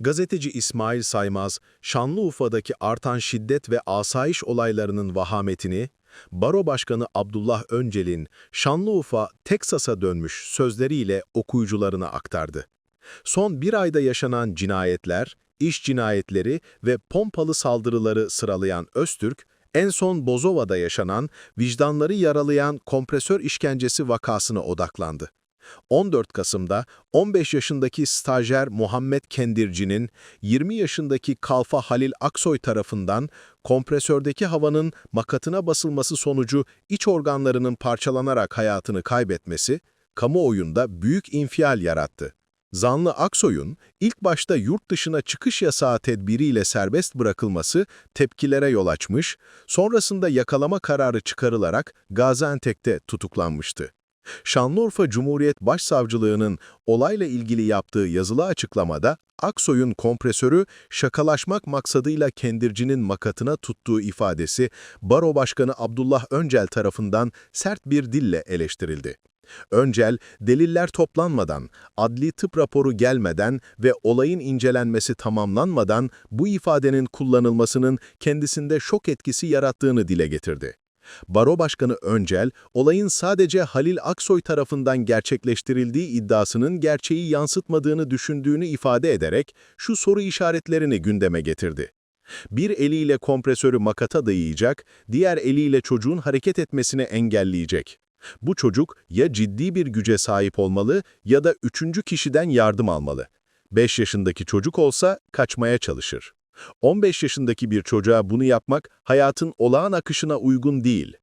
Gazeteci İsmail Saymaz, Şanlıurfa'daki artan şiddet ve asayiş olaylarının vahametini, Baro Başkanı Abdullah Öncel'in Şanlıurfa, Teksas'a dönmüş sözleriyle okuyucularına aktardı. Son bir ayda yaşanan cinayetler, iş cinayetleri ve pompalı saldırıları sıralayan Öztürk, en son Bozova'da yaşanan, vicdanları yaralayan kompresör işkencesi vakasına odaklandı. 14 Kasım'da 15 yaşındaki stajyer Muhammed Kendirci'nin 20 yaşındaki Kalfa Halil Aksoy tarafından kompresördeki havanın makatına basılması sonucu iç organlarının parçalanarak hayatını kaybetmesi, kamuoyunda büyük infial yarattı. Zanlı Aksoy'un ilk başta yurt dışına çıkış yasağı tedbiriyle serbest bırakılması tepkilere yol açmış, sonrasında yakalama kararı çıkarılarak Gaziantep'te tutuklanmıştı. Şanlıurfa Cumhuriyet Başsavcılığı'nın olayla ilgili yaptığı yazılı açıklamada Aksoy'un kompresörü şakalaşmak maksadıyla kendircinin makatına tuttuğu ifadesi Baro Başkanı Abdullah Öncel tarafından sert bir dille eleştirildi. Öncel, deliller toplanmadan, adli tıp raporu gelmeden ve olayın incelenmesi tamamlanmadan bu ifadenin kullanılmasının kendisinde şok etkisi yarattığını dile getirdi. Baro Başkanı Öncel, olayın sadece Halil Aksoy tarafından gerçekleştirildiği iddiasının gerçeği yansıtmadığını düşündüğünü ifade ederek şu soru işaretlerini gündeme getirdi. Bir eliyle kompresörü makata dayayacak, diğer eliyle çocuğun hareket etmesini engelleyecek. Bu çocuk ya ciddi bir güce sahip olmalı ya da üçüncü kişiden yardım almalı. 5 yaşındaki çocuk olsa kaçmaya çalışır. 15 yaşındaki bir çocuğa bunu yapmak hayatın olağan akışına uygun değil.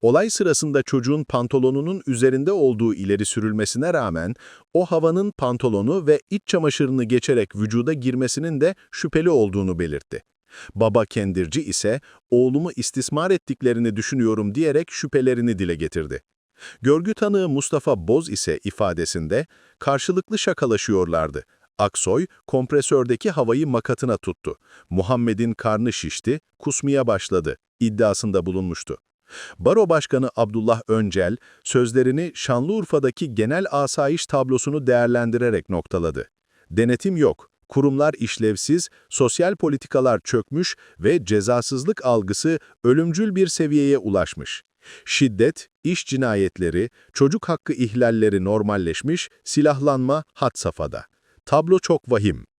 Olay sırasında çocuğun pantolonunun üzerinde olduğu ileri sürülmesine rağmen o havanın pantolonu ve iç çamaşırını geçerek vücuda girmesinin de şüpheli olduğunu belirtti. Baba kendirci ise oğlumu istismar ettiklerini düşünüyorum diyerek şüphelerini dile getirdi. Görgü tanığı Mustafa Boz ise ifadesinde karşılıklı şakalaşıyorlardı. Aksoy, kompresördeki havayı makatına tuttu. Muhammed'in karnı şişti, kusmaya başladı, iddiasında bulunmuştu. Baro Başkanı Abdullah Öncel, sözlerini Şanlıurfa'daki genel asayiş tablosunu değerlendirerek noktaladı. Denetim yok, kurumlar işlevsiz, sosyal politikalar çökmüş ve cezasızlık algısı ölümcül bir seviyeye ulaşmış. Şiddet, iş cinayetleri, çocuk hakkı ihlalleri normalleşmiş, silahlanma had safhada. Tablo çok vahim.